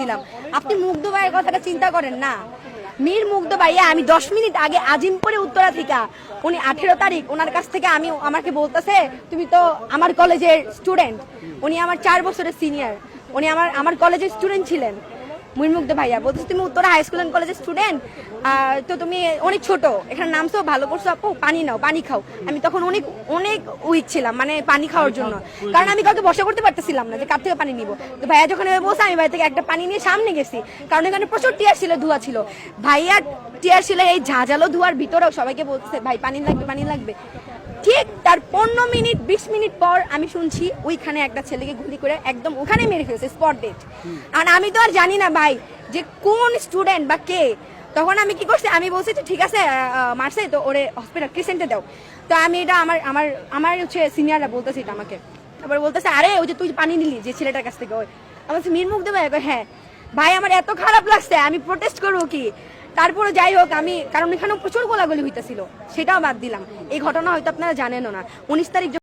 দিলাম। আপনি মুগ্ধ ভাইয়ের কথাটা চিন্তা করেন না। মীর মুগ্ধ ভাইয়া, আমি দশ মিনিট আগে আজিমপুরে, উত্তরা উনি আঠেরো তারিখ, ওনার কাছ থেকে আমি আমাকে বলতেছে, তুমি তো আমার কলেজের স্টুডেন্ট উনি আমার চার বছরের সিনিয়র উনি আমার আমার কলেজের স্টুডেন্ট ছিলেন। মুগ্ধ ভাইয়া, বলতেছে তুমি উত্তরা হাই স্কুল অ্যান্ড কলেজের স্টুডেন্ট তো তুমি অনেক ছোট, এখানে নামছো ভালো করছ আপু, পানি নাও, পানি খাও। আমি তখন অনেক অনেক উইক ছিলাম মানে পানি খাওয়ার জন্য। কারণ আমি কাউকে বসা করতে পারতেছিলাম না যে কার থেকে পানি নিব। তো ভাইয়া যখন বসে আমি ভাই থেকে একটা পানি নিয়ে সামনে গেছি। কারণ এখানে প্রচুর টিয়ার ছিল ধোয়া ছিল। ভাইয়া টিয়ার ছিল এই ঝাঁঝালো ধোয়ার ভিতরেও সবাইকে বলছে ভাই, পানি লাগবে পানি লাগবে। ঠিক তার পনেরো মিনিট, বিশ মিনিট পর আমি শুনছি ওইখানে একটা ছেলেকে গুলি করে একদম ওখানে মেরে ফেলছে স্পট ডেট আর আমি তো আর জানি না ভাই যে কোন স্টুডেন্ট বা কে। তখন আমি কি করছি, আমি বলছি যে ঠিক আছে মারছে, তো ওরে হসপিটাল ক্রিসেন্টে দাও। তো আমি এটা আমার আমার আমার হচ্ছে সিনিয়ররা বলতেছে এটা আমাকে। তারপরে বলতেছে, আরে, ওই যে তুই পানি নিলি যে ছেলেটার কাছ থেকে ওই। আমার মীর মুখ দেবে? হ্যাঁ। ভাই, আমার এত খারাপ লাগছে, আমি প্রোটেস্ট করব কি? তারপরে যাই হোক, আমি, কারণ এখানেও প্রচুর গোলাগুলি হইতেছিল, সেটাও বাদ দিলাম। এই ঘটনা হয়তো আপনারা জানেনও না। উনিশ তারিখ